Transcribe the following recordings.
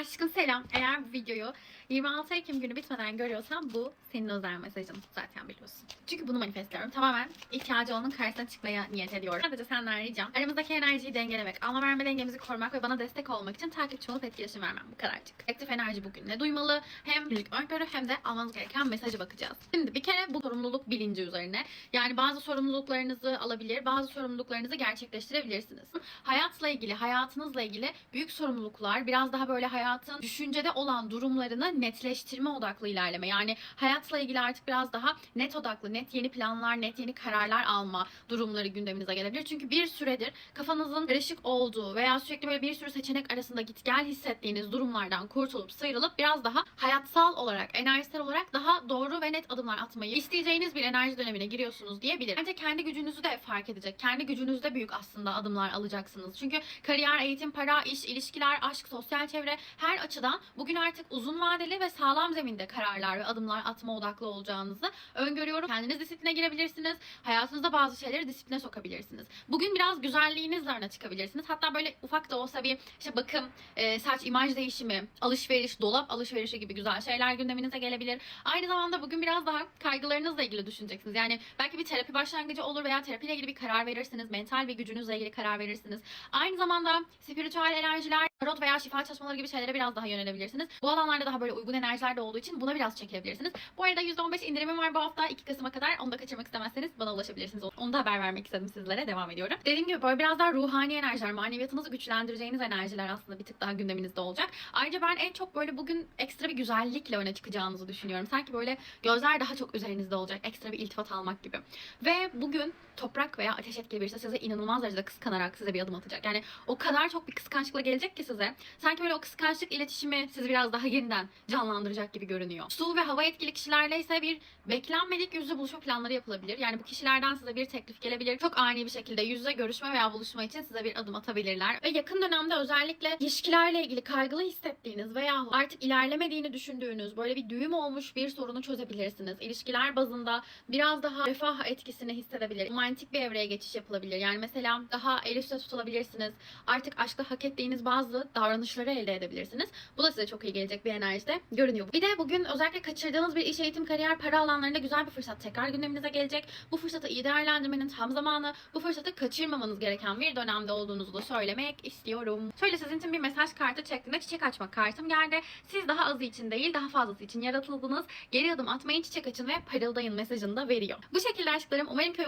Aşkım selam. Eğer bu videoyu 26 Ekim günü bitmeden görüyorsan bu senin özel mesajın. Zaten biliyorsun. Çünkü bunu manifestliyorum. Tamamen ihtiyacı olanın karşısına çıkmaya niyet ediyorum. Sadece senden ricam. Aramızdaki enerjiyi dengelemek, alma verme dengemizi korumak ve bana destek olmak için takipçi olup etkileşim vermem. Bu kadarcık. Aktif enerji bugün ne duymalı? Hem günlük öngörü hem de almanız gereken mesajı bakacağız. Şimdi bir kere bu sorumluluk bilinci üzerine. Yani bazı sorumluluklarınızı alabilir, bazı sorumluluklarınızı gerçekleştirebilirsiniz. Hayatla ilgili, hayatınızla ilgili büyük sorumluluklar, biraz daha böyle hayatın düşüncede olan durumlarını netleştirme odaklı ilerleme. Yani hayatla ilgili artık biraz daha net odaklı, net yeni planlar, net yeni kararlar alma durumları gündeminize gelebilir. Çünkü bir süredir kafanızın karışık olduğu veya sürekli böyle bir sürü seçenek arasında git gel hissettiğiniz durumlardan kurtulup sıyrılıp biraz daha hayatsal olarak, enerjisel olarak daha doğru ve net adımlar atmayı isteyeceğiniz bir enerji dönemine giriyorsunuz diyebilirim. Bence kendi gücünüzü de fark edecek. Kendi gücünüzde büyük aslında adımlar alacaksınız. Çünkü kariyer, eğitim, para, iş, ilişkiler, aşk, sosyal çevre her açıdan bugün artık uzun vadeli ve sağlam zeminde kararlar ve adımlar atma odaklı olacağınızı öngörüyorum. Kendiniz disipline girebilirsiniz. Hayatınızda bazı şeyleri disipline sokabilirsiniz. Bugün biraz güzelliğinizle öne çıkabilirsiniz. Hatta böyle ufak da olsa bir işte bakım, e, saç imaj değişimi, alışveriş, dolap alışverişi gibi güzel şeyler gündeminize gelebilir. Aynı zamanda bugün biraz daha kaygılarınızla ilgili düşüneceksiniz. Yani belki bir terapi başlangıcı olur veya terapiyle ilgili bir karar verirsiniz. Mental bir gücünüzle ilgili karar verirsiniz. Aynı zamanda spiritüel enerjiler, tarot veya şifa çalışmaları gibi şeylere biraz daha yönelebilirsiniz. Bu alanlarda daha böyle uygun enerjiler de olduğu için buna biraz çekilebilirsiniz. Bu arada %15 indirimim var bu hafta 2 Kasım'a kadar. Onu da kaçırmak istemezseniz bana ulaşabilirsiniz. Onu da haber vermek istedim sizlere. Devam ediyorum. Dediğim gibi böyle biraz daha ruhani enerjiler, maneviyatınızı güçlendireceğiniz enerjiler aslında bir tık daha gündeminizde olacak. Ayrıca ben en çok böyle bugün ekstra bir güzellikle öne çıkacağınızı düşünüyorum. Sanki böyle gözler daha çok üzerinizde olacak. Ekstra bir iltifat almak gibi. Ve bugün toprak veya ateş etkili birisi size inanılmaz derecede kıskanarak size bir adım atacak. Yani o kadar çok bir kıskançlıkla gelecek ki size. Sanki böyle o kıskançlık iletişimi sizi biraz daha yeniden canlandıracak gibi görünüyor. Su ve hava etkili kişilerle ise bir beklenmedik yüzde buluşma planları yapılabilir. Yani bu kişilerden size bir teklif gelebilir. Çok ani bir şekilde yüzde görüşme veya buluşma için size bir adım atabilirler. Ve yakın dönemde özellikle ilişkilerle ilgili kaygılı hissettiğiniz veya artık ilerlemediğini düşündüğünüz böyle bir düğüm olmuş bir sorunu çözebilirsiniz. İlişkiler bazında biraz daha refah etkisini hissedebilir. Romantik bir evreye geçiş yapılabilir. Yani mesela daha el üstte tutulabilirsiniz. Artık aşkta hak ettiğiniz bazı davranışları elde edebilirsiniz. Bu da size çok iyi gelecek bir enerjide görünüyor. Bir de bugün özellikle kaçırdığınız bir iş, eğitim, kariyer, para alanlarında güzel bir fırsat tekrar gündeminize gelecek. Bu fırsatı iyi değerlendirmenin tam zamanı, bu fırsatı kaçırmamanız gereken bir dönemde olduğunuzu da söylemek istiyorum. Şöyle sizin için bir mesaj kartı çektiğinde çiçek açma kartım geldi. Siz daha azı için değil, daha fazlası için yaratıldınız. Geri adım atmayın, çiçek açın ve parıldayın mesajını da veriyor. Bu şekilde aşklarım umarım ki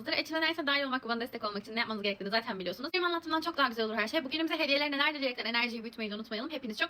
uyumlanmışsınızdır. İçine neyse dahil olmak bana destek olmak için ne yapmanız gerektiğini zaten biliyorsunuz. Benim anlattığımdan çok daha güzel olur her şey. Bugünümüze hediyeler neler dileyerek enerjiyi büyütmeyi de unutmayalım. Hepiniz çok